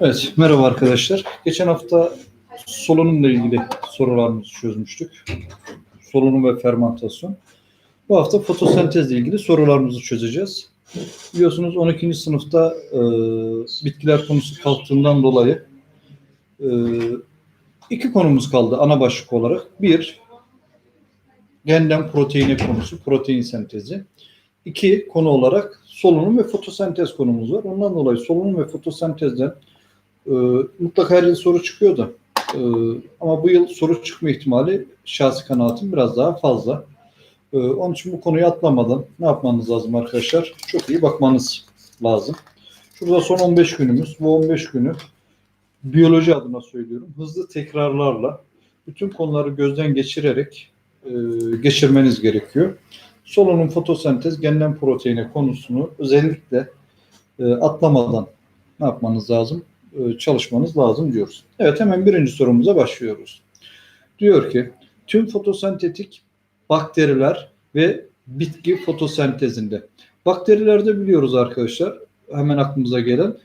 Evet, merhaba arkadaşlar. Geçen hafta solunumla ilgili sorularımızı çözmüştük. Solunum ve fermentasyon. Bu hafta fotosentezle ilgili sorularımızı çözeceğiz. Biliyorsunuz 12. sınıfta e, bitkiler konusu kalktığından dolayı e, iki konumuz kaldı ana başlık olarak. Bir, genden proteine konusu, protein sentezi. İki konu olarak solunum ve fotosentez konumuz var. Ondan dolayı solunum ve fotosentezden e, mutlaka her yıl soru çıkıyor da e, ama bu yıl soru çıkma ihtimali şahsi kanaatim biraz daha fazla. E, onun için bu konuyu atlamadan ne yapmanız lazım arkadaşlar? Çok iyi bakmanız lazım. Şurada son 15 günümüz. Bu 15 günü biyoloji adına söylüyorum. Hızlı tekrarlarla bütün konuları gözden geçirerek geçirmeniz gerekiyor. Solunum, fotosentez, genlen proteine konusunu özellikle e, atlamadan ne yapmanız lazım? E, çalışmanız lazım diyoruz. Evet hemen birinci sorumuza başlıyoruz. Diyor ki tüm fotosentetik bakteriler ve bitki fotosentezinde. Bakterilerde biliyoruz arkadaşlar hemen aklımıza gelen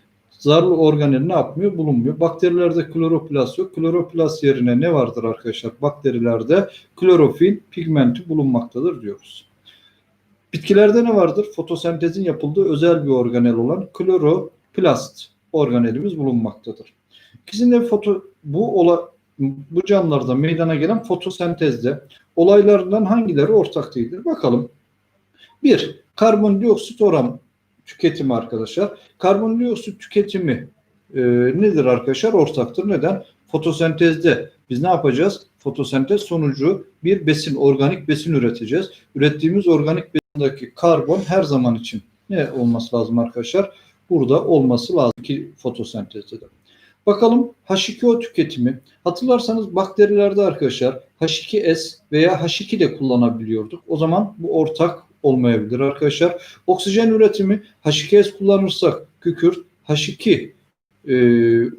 zarlı organel ne yapmıyor? Bulunmuyor. Bakterilerde kloroplast yok. Kloroplast yerine ne vardır arkadaşlar? Bakterilerde klorofil pigmenti bulunmaktadır diyoruz. Bitkilerde ne vardır? Fotosentezin yapıldığı özel bir organel olan kloroplast organelimiz bulunmaktadır. İkisinde foto bu ola, bu canlılarda meydana gelen fotosentezde olaylarından hangileri ortak değildir? Bakalım. Bir, karbondioksit oran tüketimi arkadaşlar. Karbondioksit tüketimi e, nedir arkadaşlar? Ortaktır. Neden? Fotosentezde biz ne yapacağız? Fotosentez sonucu bir besin, organik besin üreteceğiz. Ürettiğimiz organik besindeki karbon her zaman için ne olması lazım arkadaşlar? Burada olması lazım ki fotosentezde de. Bakalım H2O tüketimi. Hatırlarsanız bakterilerde arkadaşlar H2S veya H2 de kullanabiliyorduk. O zaman bu ortak olmayabilir arkadaşlar. Oksijen üretimi H2S kullanırsak kükürt, H2 e,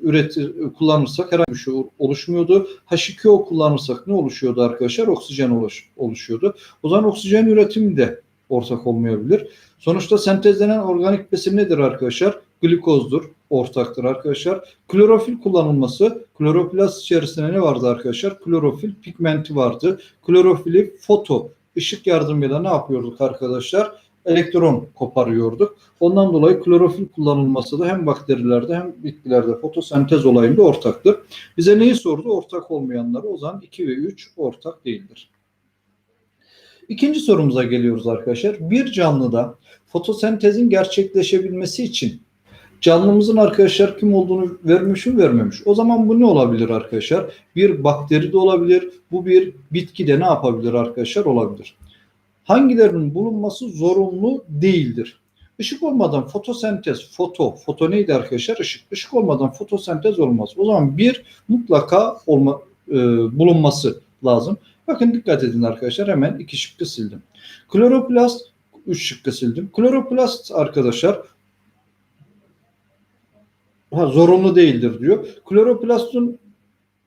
üretir, kullanırsak herhangi bir şey oluşmuyordu. H2O kullanırsak ne oluşuyordu arkadaşlar? Oksijen oluş, oluşuyordu. O zaman oksijen üretimi de ortak olmayabilir. Sonuçta sentezlenen organik besin nedir arkadaşlar? Glikozdur, ortaktır arkadaşlar. Klorofil kullanılması, kloroplast içerisinde ne vardı arkadaşlar? Klorofil pigmenti vardı. Klorofili foto, ışık yardımıyla ne yapıyorduk arkadaşlar? Elektron koparıyorduk. Ondan dolayı klorofil kullanılması da hem bakterilerde hem bitkilerde fotosentez olayında ortaktır. Bize neyi sordu? Ortak olmayanları. O zaman 2 ve 3 ortak değildir. İkinci sorumuza geliyoruz arkadaşlar. Bir canlıda fotosentezin gerçekleşebilmesi için canlımızın arkadaşlar kim olduğunu vermiş mi vermemiş. O zaman bu ne olabilir arkadaşlar? Bir bakteri de olabilir. Bu bir bitki de ne yapabilir arkadaşlar? Olabilir. Hangilerinin bulunması zorunlu değildir. Işık olmadan fotosentez, foto, foto neydi arkadaşlar? Işık. Işık olmadan fotosentez olmaz. O zaman bir mutlaka olma, e, bulunması lazım. Bakın dikkat edin arkadaşlar hemen iki şıkkı sildim. Kloroplast 3 şıkkı sildim. Kloroplast arkadaşlar ha, zorunlu değildir diyor. Kloroplastın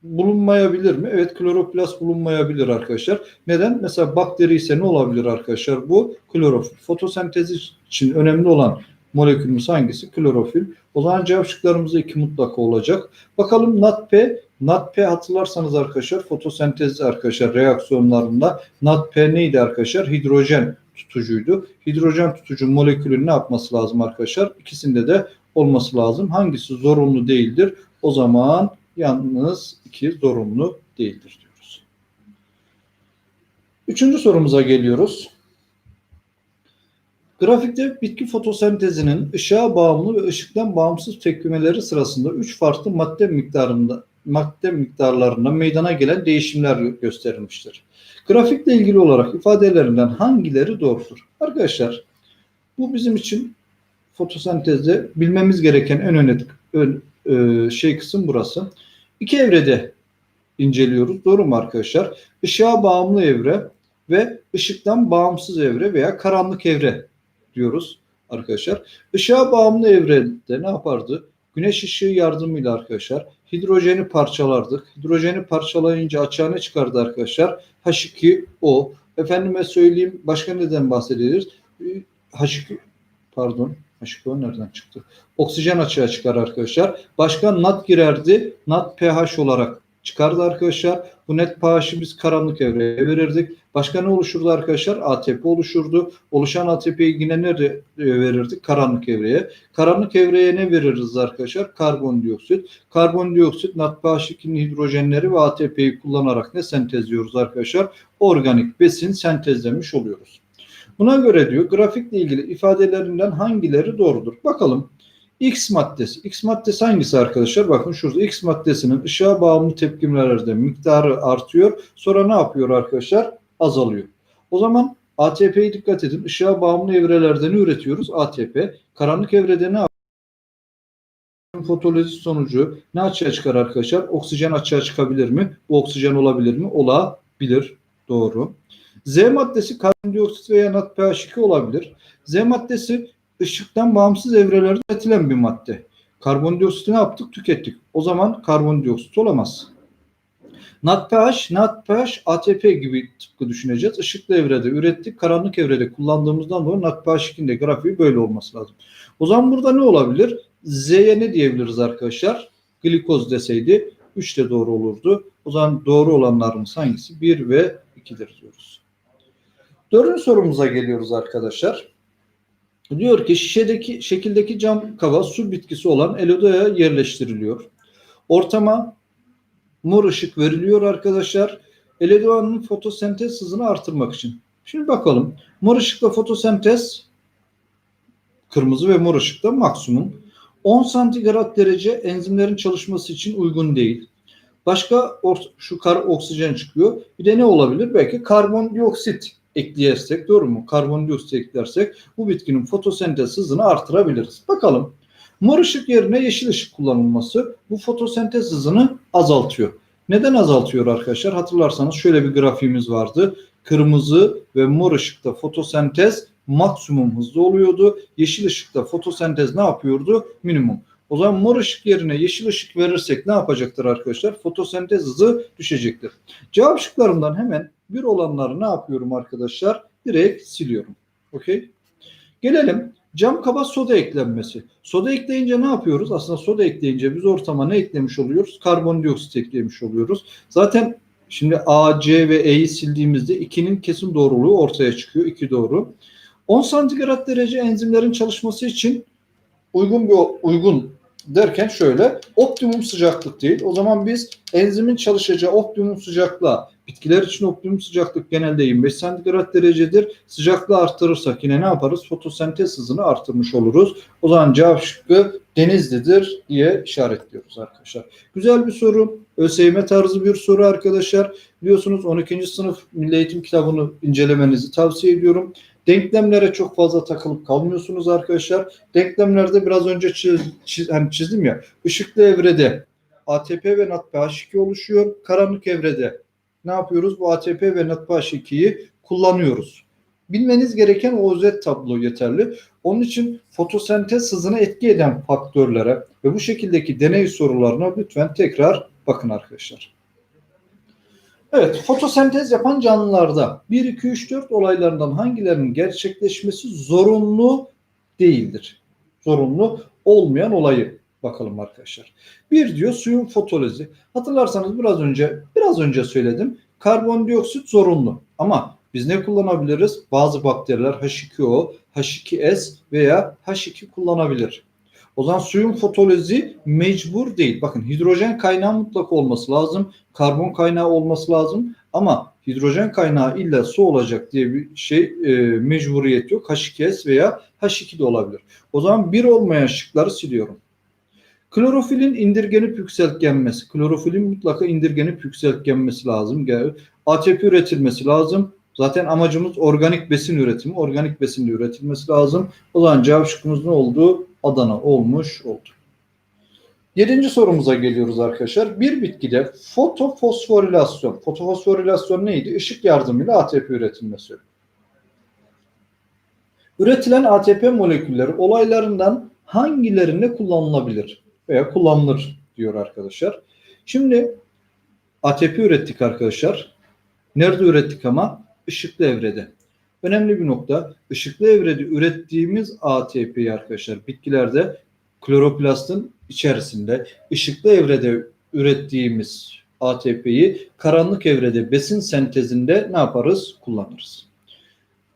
bulunmayabilir mi? Evet kloroplast bulunmayabilir arkadaşlar. Neden? Mesela bakteri ise ne olabilir arkadaşlar? Bu klorofil. Fotosentezi için önemli olan molekülümüz hangisi? Klorofil. O zaman cevap şıklarımızda iki mutlaka olacak. Bakalım NADP. NADP hatırlarsanız arkadaşlar fotosentez arkadaşlar reaksiyonlarında NADP neydi arkadaşlar? Hidrojen tutucuydu. Hidrojen tutucu molekülün ne yapması lazım arkadaşlar? İkisinde de olması lazım. Hangisi zorunlu değildir? O zaman yalnız iki zorunlu değildir diyoruz. Üçüncü sorumuza geliyoruz. Grafikte bitki fotosentezinin ışığa bağımlı ve ışıktan bağımsız tepkimeleri sırasında üç farklı madde miktarında madde miktarlarında meydana gelen değişimler gösterilmiştir. Grafikle ilgili olarak ifadelerinden hangileri doğrudur? Arkadaşlar bu bizim için fotosentezde bilmemiz gereken en önemli ön, e, şey kısım burası. İki evrede inceliyoruz. Doğru mu arkadaşlar? Işığa bağımlı evre ve ışıktan bağımsız evre veya karanlık evre diyoruz arkadaşlar. Işığa bağımlı evrede ne yapardı? Güneş ışığı yardımıyla arkadaşlar hidrojeni parçalardık. Hidrojeni parçalayınca açığa ne çıkardı arkadaşlar? H2O. Efendime söyleyeyim başka neden bahsederiz? H2 pardon H2O nereden çıktı? Oksijen açığa çıkar arkadaşlar. Başka NAT girerdi. NAT pH olarak çıkardı arkadaşlar. Bu net pH'i biz karanlık evreye verirdik. Başka ne oluşurdu arkadaşlar? ATP oluşurdu. Oluşan ATP'yi yine nereye verirdik? Karanlık evreye. Karanlık evreye ne veririz arkadaşlar? Karbondioksit. Karbondioksit NADPH2'nin hidrojenleri ve ATP'yi kullanarak ne sentezliyoruz arkadaşlar? Organik besin sentezlemiş oluyoruz. Buna göre diyor grafikle ilgili ifadelerinden hangileri doğrudur? Bakalım. X maddesi. X maddesi hangisi arkadaşlar? Bakın şurada X maddesinin ışığa bağımlı tepkimelerde miktarı artıyor. Sonra ne yapıyor arkadaşlar? Azalıyor. O zaman ATP'ye dikkat edin. Işığa bağımlı evrelerde ne üretiyoruz? ATP. Karanlık evrede ne Fotoliz sonucu ne açığa çıkar arkadaşlar? Oksijen açığa çıkabilir mi? Bu oksijen olabilir mi? Olabilir. Doğru. Z maddesi karbondioksit veya NADPH2 olabilir. Z maddesi ışıktan bağımsız evrelerde üretilen bir madde. Karbondioksiti ne yaptık? Tükettik. O zaman karbondioksit olamaz. NADPH, NADPH, ATP gibi tıpkı düşüneceğiz. Işıklı evrede ürettik, karanlık evrede kullandığımızdan dolayı NADPH2'nin de grafiği böyle olması lazım. O zaman burada ne olabilir? Z'ye ne diyebiliriz arkadaşlar? Glikoz deseydi 3 de doğru olurdu. O zaman doğru olanlarımız hangisi? 1 ve 2'dir diyoruz. Dördüncü sorumuza geliyoruz arkadaşlar. Diyor ki şişedeki şekildeki cam kaba su bitkisi olan elodoya yerleştiriliyor. Ortama mor ışık veriliyor arkadaşlar. Eledoğanın fotosentez hızını artırmak için. Şimdi bakalım. Mor ışıkla fotosentez kırmızı ve mor ışıkta maksimum. 10 santigrat derece enzimlerin çalışması için uygun değil. Başka şu kar oksijen çıkıyor. Bir de ne olabilir? Belki karbondioksit ekleyersek doğru mu? Karbondioksit eklersek bu bitkinin fotosentez hızını artırabiliriz. Bakalım. Mor ışık yerine yeşil ışık kullanılması bu fotosentez hızını azaltıyor. Neden azaltıyor arkadaşlar? Hatırlarsanız şöyle bir grafiğimiz vardı. Kırmızı ve mor ışıkta fotosentez maksimum hızlı oluyordu. Yeşil ışıkta fotosentez ne yapıyordu? Minimum. O zaman mor ışık yerine yeşil ışık verirsek ne yapacaktır arkadaşlar? Fotosentez hızı düşecektir. Cevap şıklarımdan hemen bir olanları ne yapıyorum arkadaşlar? Direkt siliyorum. Okey. Gelelim cam kaba soda eklenmesi. Soda ekleyince ne yapıyoruz? Aslında soda ekleyince biz ortama ne eklemiş oluyoruz? Karbondioksit eklemiş oluyoruz. Zaten şimdi A, C ve E'yi sildiğimizde 2'nin kesin doğruluğu ortaya çıkıyor. 2 doğru. 10 santigrat derece enzimlerin çalışması için uygun bir uygun derken şöyle optimum sıcaklık değil. O zaman biz enzimin çalışacağı optimum sıcaklığa bitkiler için optimum sıcaklık genelde 25 santigrat derecedir. Sıcaklığı artırırsak yine ne yaparız? Fotosentez hızını artırmış oluruz. O zaman cevap şıkkı Denizli'dir diye işaretliyoruz arkadaşlar. Güzel bir soru. ÖSYM tarzı bir soru arkadaşlar. Biliyorsunuz 12. sınıf Milli Eğitim kitabını incelemenizi tavsiye ediyorum. Denklemlere çok fazla takılıp kalmıyorsunuz arkadaşlar. Denklemlerde biraz önce çiz, çiz, hani çizdim ya. Işıklı evrede ATP ve NADPH2 oluşuyor. Karanlık evrede ne yapıyoruz? Bu ATP ve NADPH2'yi kullanıyoruz. Bilmeniz gereken o özet tablo yeterli. Onun için fotosentez hızına etki eden faktörlere ve bu şekildeki deney sorularına lütfen tekrar bakın arkadaşlar. Evet, fotosentez yapan canlılarda 1, 2, 3, 4 olaylarından hangilerinin gerçekleşmesi zorunlu değildir. Zorunlu olmayan olayı bakalım arkadaşlar. Bir diyor suyun fotolizi. Hatırlarsanız biraz önce biraz önce söyledim. Karbondioksit zorunlu. Ama biz ne kullanabiliriz? Bazı bakteriler H2O, H2S veya H2 kullanabilir. O zaman suyun fotolizi mecbur değil. Bakın hidrojen kaynağı mutlaka olması lazım. Karbon kaynağı olması lazım. Ama hidrojen kaynağı illa su olacak diye bir şey e, mecburiyet yok. H2S veya H2 de olabilir. O zaman bir olmayan şıkları siliyorum. Klorofilin indirgenip yükseltgenmesi. Klorofilin mutlaka indirgenip yükseltgenmesi lazım. ATP üretilmesi lazım. Zaten amacımız organik besin üretimi. Organik besin üretilmesi lazım. O zaman cevap şıkkımız ne oldu? Adana olmuş oldu. Yedinci sorumuza geliyoruz arkadaşlar. Bir bitkide fotofosforilasyon. Fotofosforilasyon neydi? Işık yardımıyla ATP üretilmesi. Üretilen ATP molekülleri olaylarından hangilerinde kullanılabilir veya kullanılır diyor arkadaşlar. Şimdi ATP ürettik arkadaşlar. Nerede ürettik ama? ışıklı evrede. Önemli bir nokta. Işıklı evrede ürettiğimiz ATP'yi arkadaşlar bitkilerde kloroplastın içerisinde ışıklı evrede ürettiğimiz ATP'yi karanlık evrede besin sentezinde ne yaparız? Kullanırız.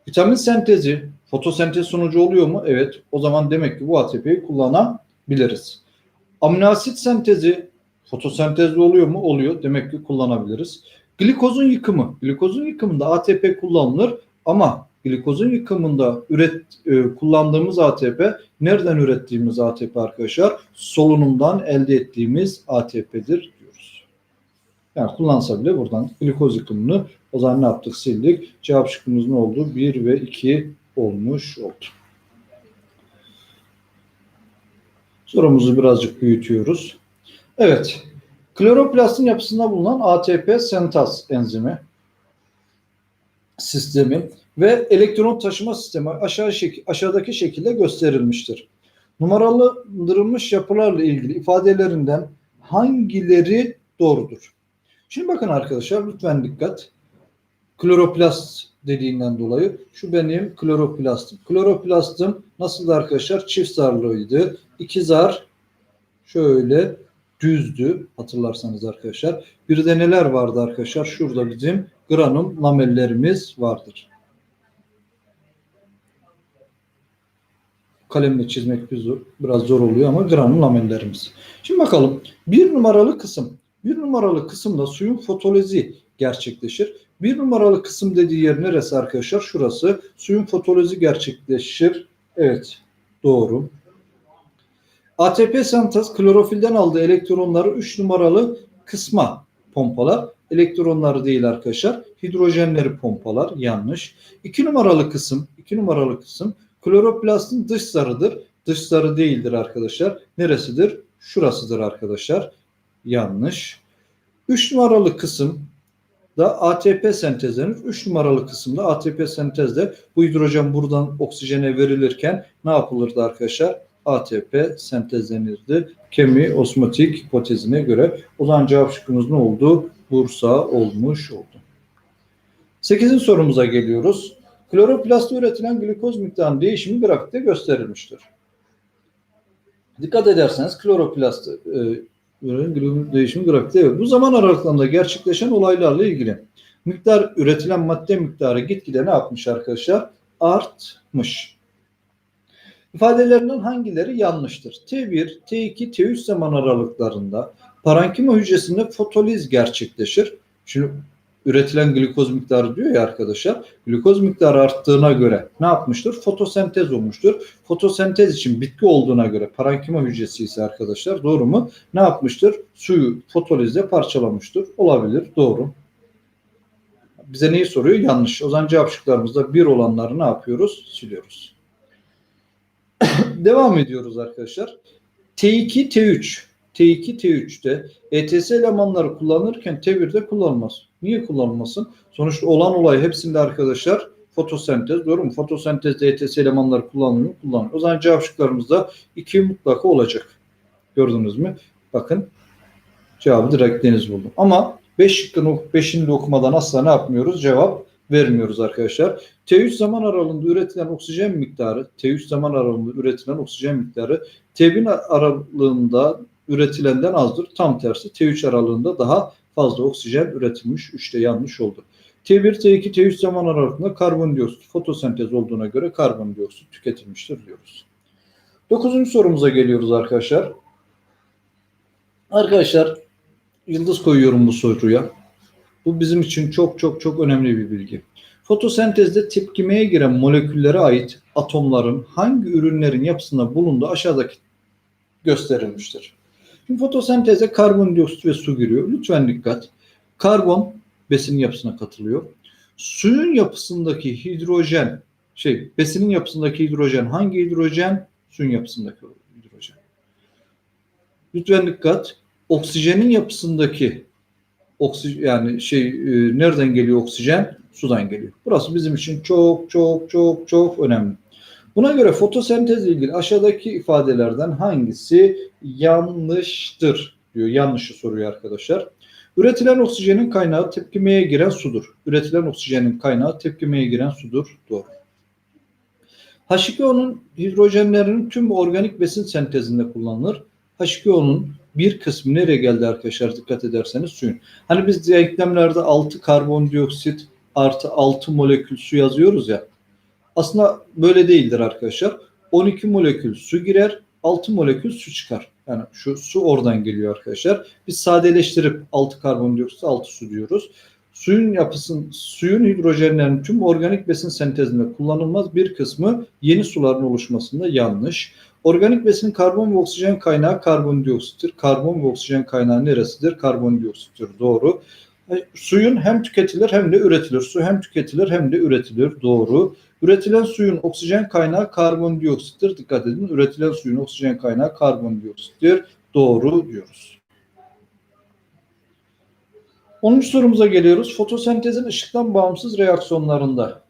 Vitamin sentezi fotosentez sonucu oluyor mu? Evet. O zaman demek ki bu ATP'yi kullanabiliriz. Amino asit sentezi fotosentezde oluyor mu? Oluyor. Demek ki kullanabiliriz. Glikozun yıkımı. Glikozun yıkımında ATP kullanılır ama glikozun yıkımında üret e, kullandığımız ATP nereden ürettiğimiz ATP arkadaşlar? Solunumdan elde ettiğimiz ATP'dir diyoruz. Yani kullansa bile buradan glikoz yıkımını o zaman ne yaptık? Sildik. Cevap şıkkımız ne oldu? 1 ve 2 olmuş oldu. Sorumuzu birazcık büyütüyoruz. Evet. Kloroplastin yapısında bulunan ATP sentaz enzimi sistemi ve elektron taşıma sistemi aşağı şek aşağıdaki şekilde gösterilmiştir. Numaralandırılmış yapılarla ilgili ifadelerinden hangileri doğrudur? Şimdi bakın arkadaşlar lütfen dikkat. Kloroplast dediğinden dolayı şu benim kloroplastım. Kloroplastım nasıldı arkadaşlar? Çift zarlıydı. İki zar şöyle düzdü hatırlarsanız arkadaşlar. Bir de neler vardı arkadaşlar? Şurada bizim granum lamellerimiz vardır. Kalemle çizmek biraz zor oluyor ama granum lamellerimiz. Şimdi bakalım. Bir numaralı kısım. Bir numaralı kısımda suyun fotolizi gerçekleşir. Bir numaralı kısım dediği yer neresi arkadaşlar? Şurası. Suyun fotolizi gerçekleşir. Evet. Doğru. ATP sentez klorofilden aldığı elektronları 3 numaralı kısma pompalar. Elektronları değil arkadaşlar. Hidrojenleri pompalar. Yanlış. 2 numaralı kısım, 2 numaralı kısım kloroplastin dış zarıdır. Dış zarı değildir arkadaşlar. Neresidir? Şurasıdır arkadaşlar. Yanlış. 3 numaralı kısım da ATP sentezlenir. 3 numaralı kısımda ATP sentezde bu hidrojen buradan oksijene verilirken ne yapılırdı arkadaşlar? ATP sentezlenirdi. Kemi osmotik hipotezine göre. O cevap şıkkımız ne oldu? Bursa olmuş oldu. 8. sorumuza geliyoruz. Kloroplastta üretilen glikoz miktarının değişimi grafikte gösterilmiştir. Dikkat ederseniz kloroplast e, değişimi grafikte evet. Bu zaman aralıklarında gerçekleşen olaylarla ilgili miktar üretilen madde miktarı gitgide ne yapmış arkadaşlar? Artmış. İfadelerinden hangileri yanlıştır? T1, T2, T3 zaman aralıklarında parankima hücresinde fotoliz gerçekleşir. Şimdi üretilen glikoz miktarı diyor ya arkadaşlar. Glikoz miktarı arttığına göre ne yapmıştır? Fotosentez olmuştur. Fotosentez için bitki olduğuna göre parankima hücresi ise arkadaşlar doğru mu? Ne yapmıştır? Suyu fotolizde parçalamıştır. Olabilir. Doğru. Bize neyi soruyor? Yanlış. O zaman cevap şıklarımızda bir olanları ne yapıyoruz? Siliyoruz. Devam ediyoruz arkadaşlar. T2, T3. T2, T3'te ETS elemanları kullanırken T1'de kullanılmaz. Niye kullanılmasın? Sonuçta olan olay hepsinde arkadaşlar fotosentez. Doğru mu? Fotosentezde ETS elemanları kullanılıyor. Kullanılıyor. O zaman cevap şıklarımızda 2 mutlaka olacak. Gördünüz mü? Bakın cevabı direkt deniz buldum. Ama 5 şıkkını 5'ini de okumadan asla ne yapmıyoruz? Cevap vermiyoruz arkadaşlar. T3 zaman aralığında üretilen oksijen miktarı, T3 zaman aralığında üretilen oksijen miktarı T1 aralığında üretilenden azdır. Tam tersi T3 aralığında daha fazla oksijen üretilmiş. 3'te yanlış oldu. T1, T2, T3 zaman aralığında karbondioksit fotosentez olduğuna göre karbondioksit tüketilmiştir diyoruz. Dokuzuncu sorumuza geliyoruz arkadaşlar. Arkadaşlar yıldız koyuyorum bu soruya. Bu bizim için çok çok çok önemli bir bilgi. Fotosentezde tepkimeye giren moleküllere ait atomların hangi ürünlerin yapısında bulunduğu aşağıdaki gösterilmiştir. Şimdi fotosenteze karbondioksit ve su giriyor. Lütfen dikkat. Karbon besinin yapısına katılıyor. Suyun yapısındaki hidrojen, şey besinin yapısındaki hidrojen hangi hidrojen? Suyun yapısındaki hidrojen. Lütfen dikkat. Oksijenin yapısındaki oksijen yani şey e, nereden geliyor oksijen? Sudan geliyor. Burası bizim için çok çok çok çok önemli. Buna göre fotosentezle ilgili aşağıdaki ifadelerden hangisi yanlıştır diyor. Yanlışı soruyor arkadaşlar. Üretilen oksijenin kaynağı tepkimeye giren sudur. Üretilen oksijenin kaynağı tepkimeye giren sudur. Doğru. H2O'nun hidrojenlerinin tüm organik besin sentezinde kullanılır. H2O'nun bir kısmı nereye geldi arkadaşlar dikkat ederseniz suyun. Hani biz denklemlerde 6 karbondioksit artı 6 molekül su yazıyoruz ya. Aslında böyle değildir arkadaşlar. 12 molekül su girer, 6 molekül su çıkar. Yani şu su oradan geliyor arkadaşlar. Biz sadeleştirip 6 karbondioksit 6 su diyoruz. Suyun yapısın, suyun hidrojenlerinin tüm organik besin sentezinde kullanılmaz bir kısmı yeni suların oluşmasında yanlış. Organik besinin karbon ve oksijen kaynağı karbondioksittir. Karbon ve oksijen kaynağı neresidir? Karbondioksittir. Doğru. E, Suyun hem tüketilir hem de üretilir. Su hem tüketilir hem de üretilir. Doğru. Üretilen suyun oksijen kaynağı karbondioksittir. Dikkat edin. Üretilen suyun oksijen kaynağı karbondioksittir. Doğru diyoruz. 10. sorumuza geliyoruz. Fotosentezin ışıktan bağımsız reaksiyonlarında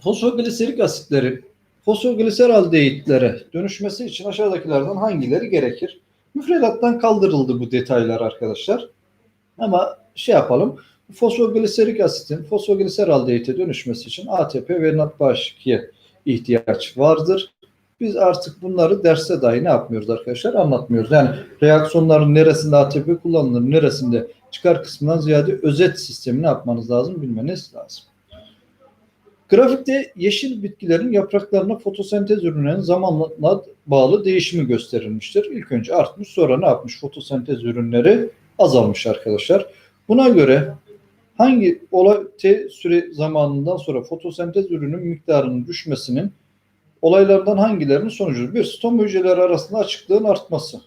fosfogliserik asitlerin fosfogliseraldehidlere dönüşmesi için aşağıdakilerden hangileri gerekir? Müfredattan kaldırıldı bu detaylar arkadaşlar. Ama şey yapalım. Fosfogliserik asitin fosfogliseraldehite dönüşmesi için ATP ve NADPH2'ye ihtiyaç vardır. Biz artık bunları derste dahi ne yapmıyoruz arkadaşlar? Anlatmıyoruz. Yani reaksiyonların neresinde ATP kullanılır, neresinde çıkar kısmından ziyade özet sistemi yapmanız lazım? Bilmeniz lazım. Grafikte yeşil bitkilerin yapraklarına fotosentez ürünlerinin zamanla bağlı değişimi gösterilmiştir. İlk önce artmış sonra ne yapmış? Fotosentez ürünleri azalmış arkadaşlar. Buna göre hangi olay T süre zamanından sonra fotosentez ürünün miktarının düşmesinin olaylardan hangilerinin sonucudur? Bir, stom hücreleri arasında açıklığın artması.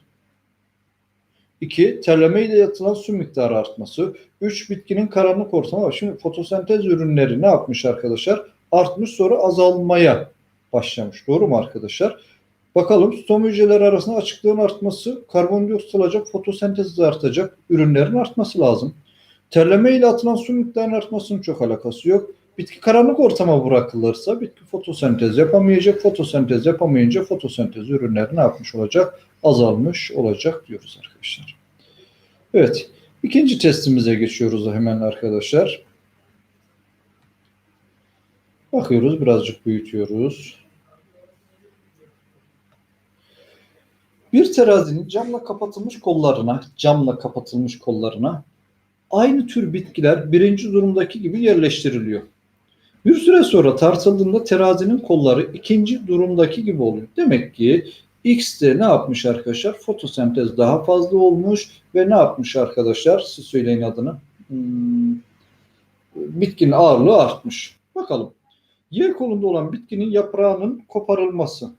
2. Terleme ile yatılan su miktarı artması. 3. Bitkinin karanlık ortamı. Şimdi fotosentez ürünleri ne yapmış arkadaşlar? Artmış sonra azalmaya başlamış. Doğru mu arkadaşlar? Bakalım stom hücreleri arasında açıklığın artması, karbondioksit alacak, fotosentez artacak. Ürünlerin artması lazım. Terleme ile atılan su miktarının artmasının çok alakası yok. Bitki karanlık ortama bırakılırsa bitki fotosentez yapamayacak. Fotosentez yapamayınca fotosentez ürünleri ne yapmış olacak? Azalmış olacak diyoruz arkadaşlar. Evet. ikinci testimize geçiyoruz hemen arkadaşlar. Bakıyoruz birazcık büyütüyoruz. Bir terazinin camla kapatılmış kollarına, camla kapatılmış kollarına aynı tür bitkiler birinci durumdaki gibi yerleştiriliyor. Bir süre sonra tartıldığında terazinin kolları ikinci durumdaki gibi oluyor. Demek ki X'te ne yapmış arkadaşlar? Fotosentez daha fazla olmuş ve ne yapmış arkadaşlar? Siz söyleyin adını. Hmm, bitkinin ağırlığı artmış. Bakalım. Y kolunda olan bitkinin yaprağının koparılması.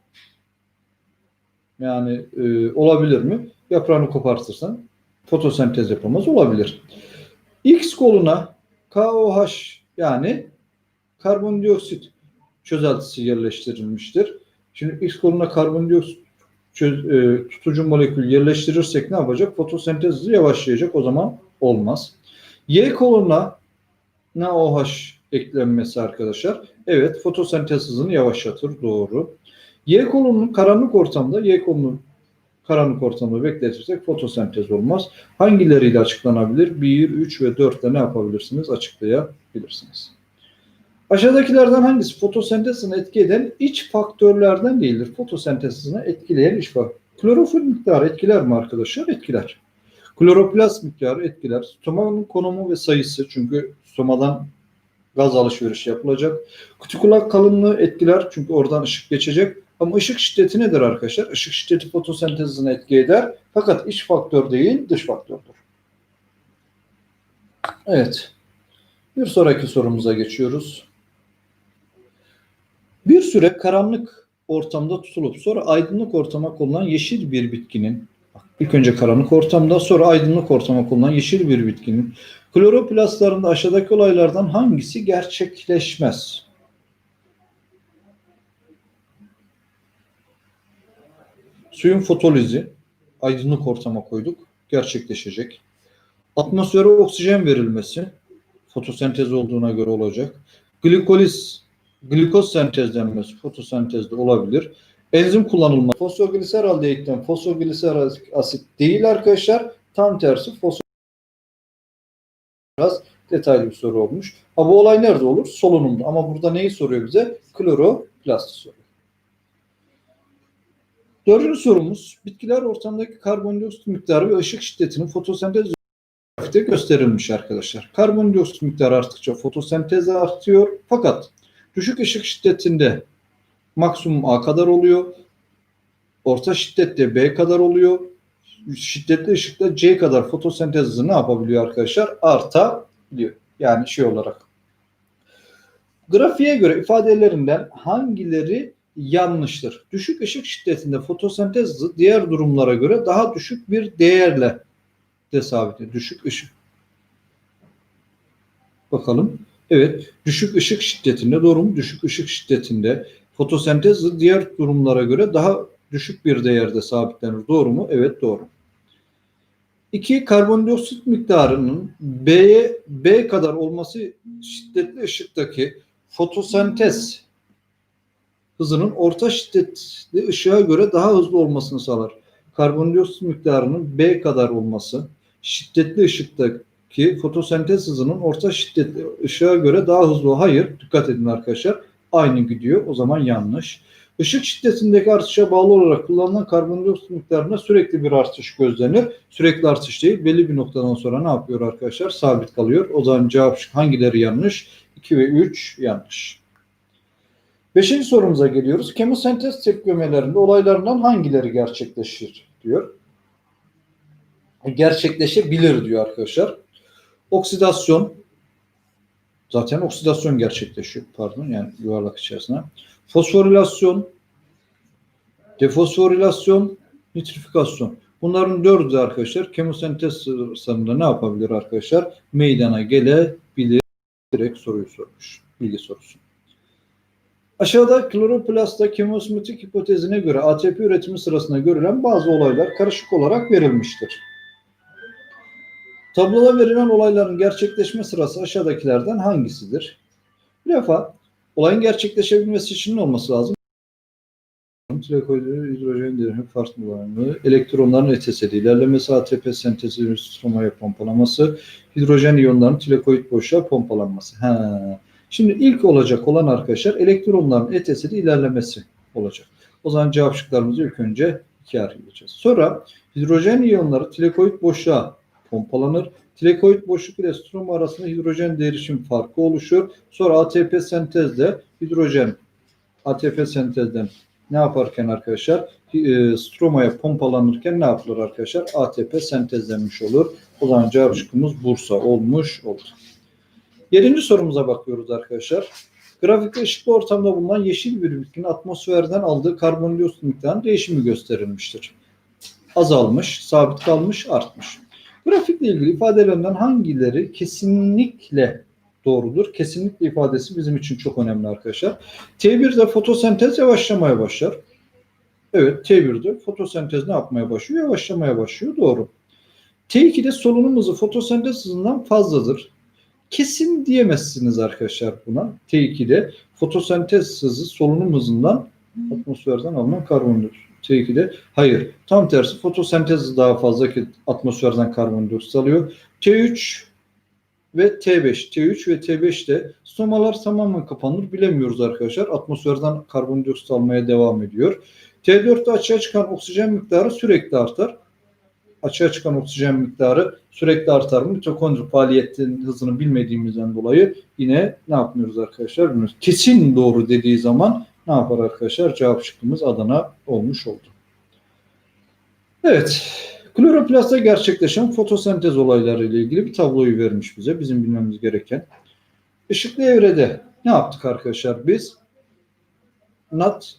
Yani e, olabilir mi? Yaprağını kopartırsan fotosentez yapamaz olabilir. X koluna KOH yani karbondioksit çözeltisi yerleştirilmiştir. Şimdi X koluna karbondioksit çöz, e, tutucu molekül yerleştirirsek ne yapacak? Fotosentez yavaşlayacak. O zaman olmaz. Y koluna NaOH eklenmesi arkadaşlar. Evet fotosentez hızını yavaşlatır. Doğru. Y kolunun karanlık ortamda Y kolunun karanlık ortamda bekletirsek fotosentez olmaz. Hangileriyle açıklanabilir? 1, 3 ve 4 ile ne yapabilirsiniz? Açıklayabilirsiniz. Aşağıdakilerden hangisi fotosentezine etki eden iç faktörlerden değildir? Fotosentezine etkileyen iç faktör. Klorofil miktarı etkiler mi arkadaşlar? Etkiler. Kloroplast miktarı etkiler. Stomanın konumu ve sayısı çünkü stomadan gaz alışverişi yapılacak. Kutikulak kalınlığı etkiler çünkü oradan ışık geçecek. Ama ışık şiddeti nedir arkadaşlar? Işık şiddeti fotosentezine etki eder. Fakat iç faktör değil, dış faktördür. Evet. Bir sonraki sorumuza geçiyoruz. Bir süre karanlık ortamda tutulup sonra aydınlık ortama konulan yeşil bir bitkinin ilk önce karanlık ortamda sonra aydınlık ortama konulan yeşil bir bitkinin kloroplastlarında aşağıdaki olaylardan hangisi gerçekleşmez? Suyun fotolizi aydınlık ortama koyduk. Gerçekleşecek. Atmosfere oksijen verilmesi fotosentez olduğuna göre olacak. Glikoliz, glikoz sentezlenmesi fotosentezde olabilir. Enzim kullanılması fosfogliseraldehitten fosfogliserik asit değil arkadaşlar. Tam tersi fosfor biraz detaylı bir soru olmuş. Ha bu olay nerede olur? Solunumda. Ama burada neyi soruyor bize? Kloroplasti soruyor. Dördüncü sorumuz. Bitkiler ortamdaki karbondioksit miktarı ve ışık şiddetinin fotosentez grafikte gösterilmiş arkadaşlar. Karbondioksit miktarı arttıkça fotosentez artıyor. Fakat düşük ışık şiddetinde maksimum A kadar oluyor. Orta şiddette B kadar oluyor. Şiddetli ışıkta C kadar fotosentez hızı ne yapabiliyor arkadaşlar? Artabiliyor. Yani şey olarak. Grafiğe göre ifadelerinden hangileri yanlıştır? Düşük ışık şiddetinde fotosentez hızı diğer durumlara göre daha düşük bir değerle de sabit. Düşük ışık. Bakalım. Evet. Düşük ışık şiddetinde doğru mu? Düşük ışık şiddetinde fotosentez diğer durumlara göre daha düşük bir değerde sabitlenir. Doğru mu? Evet doğru. 2. Karbondioksit miktarının B'ye B kadar olması şiddetli ışıktaki fotosentez hızının orta şiddetli ışığa göre daha hızlı olmasını sağlar. Karbondioksit miktarının B kadar olması şiddetli ışıktaki fotosentez hızının orta şiddetli ışığa göre daha hızlı. Hayır, dikkat edin arkadaşlar. Aynı gidiyor. O zaman yanlış. Işık şiddetindeki artışa bağlı olarak kullanılan karbondioksit miktarında sürekli bir artış gözlenir. Sürekli artış değil, belli bir noktadan sonra ne yapıyor arkadaşlar? Sabit kalıyor. O zaman cevap hangileri yanlış? 2 ve 3 yanlış. Beşinci sorumuza geliyoruz. Kemosentez tepkimelerinde olaylarından hangileri gerçekleşir diyor. Gerçekleşebilir diyor arkadaşlar. Oksidasyon zaten oksidasyon gerçekleşiyor pardon yani yuvarlak içerisine. Fosforilasyon, defosforilasyon, nitrifikasyon. Bunların dördü de arkadaşlar kemosentez sırasında ne yapabilir arkadaşlar? Meydana gelebilir. Direkt soruyu sormuş. Bilgi sorusu. Aşağıda kloroplastta kemosmitik hipotezine göre ATP üretimi sırasında görülen bazı olaylar karışık olarak verilmiştir. Tabloda verilen olayların gerçekleşme sırası aşağıdakilerden hangisidir? Bir defa olayın gerçekleşebilmesi için ne olması lazım? Tirekoidleri, hidrojen dirimi farklı oranı, elektronların ETS'de ilerlemesi, ATP sentezi stromaya pompalaması, hidrojen iyonlarının tirekoid boşluğa pompalanması. Ha. Şimdi ilk olacak olan arkadaşlar elektronların ETS'de ilerlemesi olacak. O zaman cevap şıklarımızı ilk önce ikiye ayıracağız. Sonra hidrojen iyonları tirekoid boşluğa pompalanır. Tirekoid boşluk ile stroma arasında hidrojen değişim farkı oluşur. Sonra ATP sentezde hidrojen ATP sentezden ne yaparken arkadaşlar e, stromaya pompalanırken ne yapılır arkadaşlar? ATP sentezlenmiş olur. O zaman cevap şıkkımız Bursa olmuş oldu. Yedinci sorumuza bakıyoruz arkadaşlar. Grafikte ışıklı ortamda bulunan yeşil bir bitkinin atmosferden aldığı karbondioksit miktarının değişimi gösterilmiştir. Azalmış, sabit kalmış, artmış. Grafikle ilgili ifadelerinden hangileri kesinlikle doğrudur? Kesinlikle ifadesi bizim için çok önemli arkadaşlar. T1'de fotosentez yavaşlamaya başlar. Evet T1'de fotosentez ne yapmaya başlıyor? Yavaşlamaya başlıyor. Doğru. T2'de solunum hızı fotosentez hızından fazladır. Kesin diyemezsiniz arkadaşlar buna. T2'de fotosentez hızı solunum hızından atmosferden alınan karbondioksit. T2'de hayır. Tam tersi fotosentez daha fazla ki atmosferden karbondioksit alıyor. T3 ve T5. T3 ve T5'te stomalar tamamen kapanır. Bilemiyoruz arkadaşlar. Atmosferden karbondioksit almaya devam ediyor. T4'te açığa çıkan oksijen miktarı sürekli artar. Açığa çıkan oksijen miktarı sürekli artar. Mitokondri faaliyetinin hızını bilmediğimizden dolayı yine ne yapmıyoruz arkadaşlar? Bilmiyoruz. Kesin doğru dediği zaman ne yapar arkadaşlar? Cevap şıkkımız Adana olmuş oldu. Evet. Kloroplastta gerçekleşen fotosentez olayları ile ilgili bir tabloyu vermiş bize. Bizim bilmemiz gereken. Işıklı evrede ne yaptık arkadaşlar biz? NAT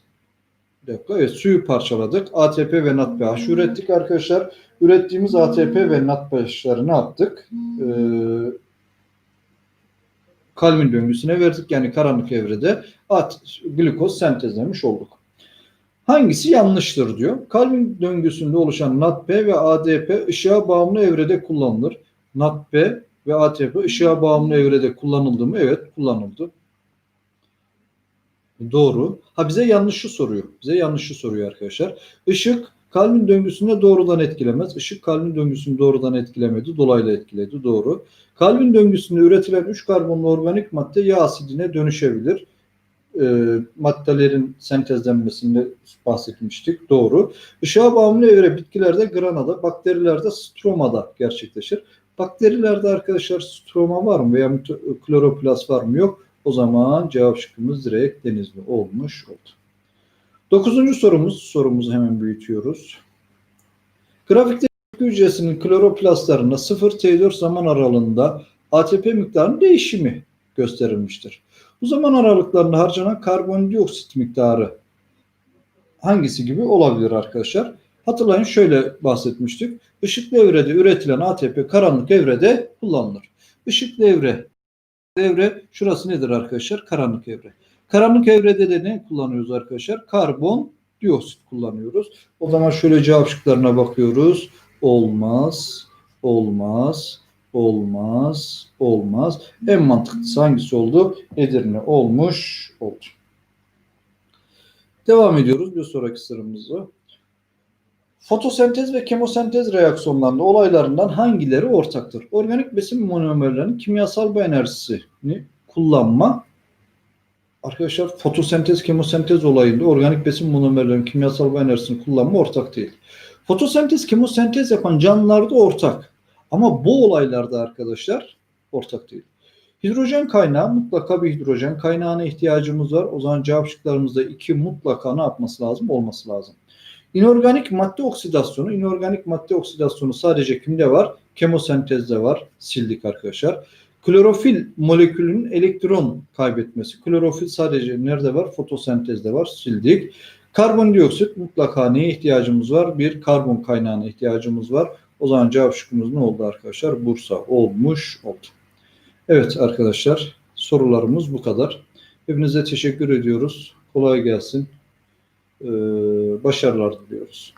dakika, evet suyu parçaladık. ATP ve NADPH ürettik arkadaşlar. Ürettiğimiz ATP ve NADPH'ları ne yaptık? Ee, kalbin döngüsüne verdik. Yani karanlık evrede at, glikoz sentezlemiş olduk. Hangisi yanlıştır diyor. Kalbin döngüsünde oluşan NADP ve ADP ışığa bağımlı evrede kullanılır. NADP ve ATP ışığa bağımlı evrede kullanıldı mı? Evet kullanıldı. Doğru. Ha bize yanlışı soruyor. Bize yanlışı soruyor arkadaşlar. Işık Kalbin döngüsünde doğrudan etkilemez. Işık kalbin döngüsünü doğrudan etkilemedi. Dolaylı etkiledi. Doğru. Kalbin döngüsünde üretilen 3 karbonlu organik madde yağ asidine dönüşebilir. E, maddelerin sentezlenmesinde bahsetmiştik. Doğru. Işığa bağımlı evre bitkilerde granada, bakterilerde stromada gerçekleşir. Bakterilerde arkadaşlar stroma var mı veya kloroplast var mı? Yok. O zaman cevap şıkkımız direkt denizli olmuş oldu. Dokuzuncu sorumuz, sorumuzu hemen büyütüyoruz. Grafikte hücresinin kloroplastlarında 0 T4 zaman aralığında ATP miktarının değişimi gösterilmiştir. Bu zaman aralıklarında harcanan karbondioksit miktarı hangisi gibi olabilir arkadaşlar? Hatırlayın şöyle bahsetmiştik. Işıklı evrede üretilen ATP karanlık evrede kullanılır. Işıklı evre evre şurası nedir arkadaşlar? Karanlık evre. Karanlık evrede de ne kullanıyoruz arkadaşlar? Karbon dioksit kullanıyoruz. O zaman şöyle cevap şıklarına bakıyoruz. Olmaz, olmaz, olmaz, olmaz. En mantıklısı hangisi oldu? Edirne olmuş oldu. Devam ediyoruz bir sonraki sıramızı. Fotosentez ve kemosentez reaksiyonlarında olaylarından hangileri ortaktır? Organik besin monomerlerinin kimyasal bir enerjisini kullanma. Arkadaşlar fotosentez kemosentez olayında organik besin monomerlerinin kimyasal bir enerjisini kullanma ortak değil. Fotosentez kemosentez yapan canlılarda ortak. Ama bu olaylarda arkadaşlar ortak değil. Hidrojen kaynağı mutlaka bir hidrojen kaynağına ihtiyacımız var. O zaman cevap şıklarımızda iki mutlaka ne yapması lazım? Olması lazım. İnorganik madde oksidasyonu, inorganik madde oksidasyonu sadece kimde var? Kemosentezde var. Sildik arkadaşlar. Klorofil molekülünün elektron kaybetmesi. Klorofil sadece nerede var? Fotosentezde var. Sildik. Karbondioksit mutlaka neye ihtiyacımız var? Bir karbon kaynağına ihtiyacımız var. O zaman cevap şıkkımız ne oldu arkadaşlar? Bursa olmuş oldu. Evet arkadaşlar sorularımız bu kadar. Hepinize teşekkür ediyoruz. Kolay gelsin. Ee, başarılar diliyoruz.